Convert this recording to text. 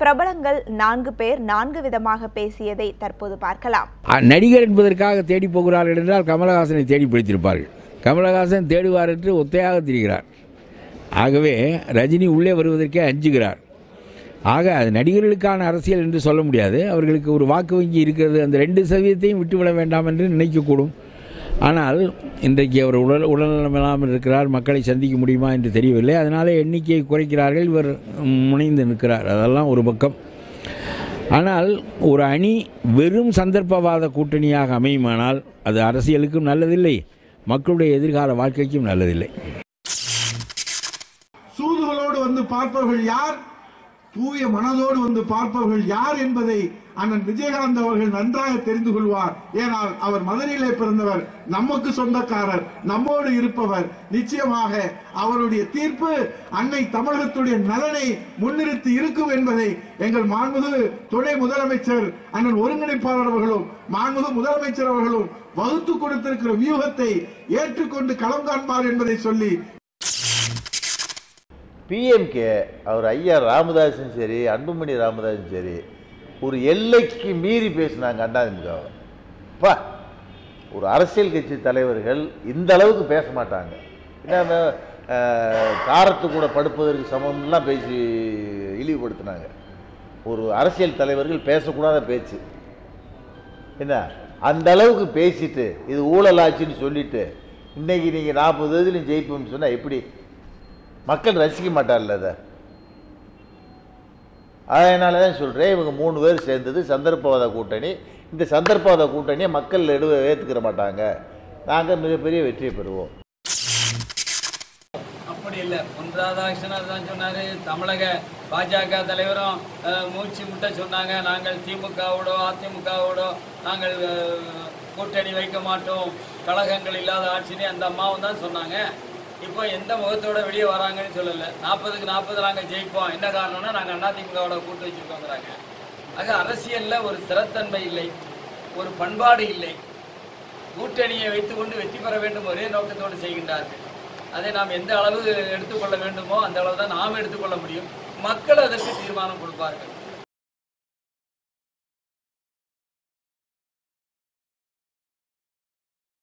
பிரபலங்கள் நான்கு பேர் நான்கு விதமாக பேசியதை தற்போது பார்க்கலாம். நடிகர் என்பதற்காக தேடி போகிறார்கள் என்றால் கமலஹாசனை தேடி பிடித்திருப்பார்கள். கமலஹாசன் தேடுவார் என்று ஒத்தையாக திரிகிறார். ஆகவே ரஜினி உள்ளே வருவதற்கே அஞ்சுகிறார். ஆக அது நடிகர்களுக்கான அரசியல் என்று சொல்ல முடியாது. அவர்களுக்கு ஒரு வாக்கு வங்கி இருக்கிறது. அந்த ரெண்டு சதவீதத்தையும் விட்டுவிட வேண்டாம் என்று நினைக்கக்கூடும். ஆனால் இன்றைக்கு அவர் உடல் உடல்நலமில்லாமல் இருக்கிறார் மக்களை சந்திக்க முடியுமா என்று தெரியவில்லை. அதனால் எண்ணிக்கையை குறைக்கிறார்கள் இவர் முனைந்து நிற்கிறார். அதெல்லாம் ஒரு பக்கம். ஆனால் ஒரு அணி வெறும் சந்தர்ப்பவாத கூட்டணியாக அமையுமானால் அது அரசியலுக்கும் நல்லதில்லை மக்களுடைய எதிர்கால வாழ்க்கைக்கும் நல்லதில்லை. சூதுகளோடு வந்து பார்ப்பவர்கள் யார்? தூய மனதோடு வந்து பார்ப்பவர்கள் யார் என்பதை அண்ணன் விஜயகாந்த் அவர்கள் நன்றாக தெரிந்து கொள்வார். ஏனால் அவர் மதுரையிலே பிறந்தவர் நமக்கு சொந்தக்காரர் நம்மோடு இருப்பவர். நிச்சயமாக அவருடைய தீர்ப்பு அன்னை தமிழகத்துடைய நலனை முன்னிறுத்தி இருக்கும் என்பதை எங்கள் மாண்புகு துணை முதலமைச்சர் அண்ணன் ஒருங்கிணைப்பாளர் அவர்களும் மாண்புகு முதலமைச்சர் அவர்களும் வகுத்து கொடுத்திருக்கிற வியூகத்தை ஏற்றுக்கொண்டு களம் காண்பார் என்பதை சொல்லி பிஎம்கே அவர் ஐயா ராமதாஸும் சரி அன்புமணி ராமதாஸும் சரி ஒரு எல்லைக்கு மீறி பேசினாங்க அண்ணாதிமுகவை அப்பா ஒரு அரசியல் கட்சி தலைவர்கள் இந்த அளவுக்கு பேச மாட்டாங்க. என்ன காரத்து கூட படுப்பதற்கு சமம்லாம் பேசி இழிவுபடுத்தினாங்க. ஒரு அரசியல் தலைவர்கள் பேசக்கூடாத பேச்சு. என்ன அந்த அளவுக்கு பேசிட்டு இது ஊழல் ஆச்சுன்னு சொல்லிட்டு இன்னைக்கு நீங்கள் நாற்பது இதில் ஜெயிப்போம்னு சொன்னால் எப்படி மக்கள் ரசிக்க மாட்டார்ல அதை. அதனால தான் சொல்கிறேன் இவங்க மூணு பேர் சேர்ந்தது சந்தர்ப்பவாத கூட்டணி. இந்த சந்தர்ப்பவாத கூட்டணியை மக்கள் எடு ஏற்றுக்கிற மாட்டாங்க. நாங்கள் மிகப்பெரிய வெற்றியை பெறுவோம். அப்படி இல்லை. பொன் ராதாகிருஷ்ணன் தான் சொன்னார் தமிழக பாஜக தலைவரும் மூச்சு முட்ட சொன்னாங்க. நாங்கள் திமுகவோடோ அதிமுகவோடோ நாங்கள் கூட்டணி வைக்க மாட்டோம். கழகங்கள் இல்லாத ஆட்சினே அந்த அம்மாவும் தான் சொன்னாங்க. இப்போ எந்த முகத்தோட வெளியே வராங்கன்னு சொல்லலை. நாற்பதுக்கு நாற்பது நாங்கள் ஜெயிப்போம். என்ன காரணம்னா நாங்கள் அதிமுகவோட கூட்டு வச்சுருக்கோங்கிறாங்க ஆக அரசியலில் ஒரு ஸ்திரத்தன்மை இல்லை. ஒரு பண்பாடு இல்லை. கூட்டணியை வைத்துக்கொண்டு வெற்றி பெற வேண்டும் ஒரே நோக்கத்தோடு செய்கின்றார்கள். அதை நாம் எந்த அளவு எடுத்துக்கொள்ள வேண்டுமோ அந்த அளவு தான் நாம் எடுத்துக்கொள்ள முடியும். மக்கள் அதற்கு தீர்மானம் கொடுப்பார்கள்.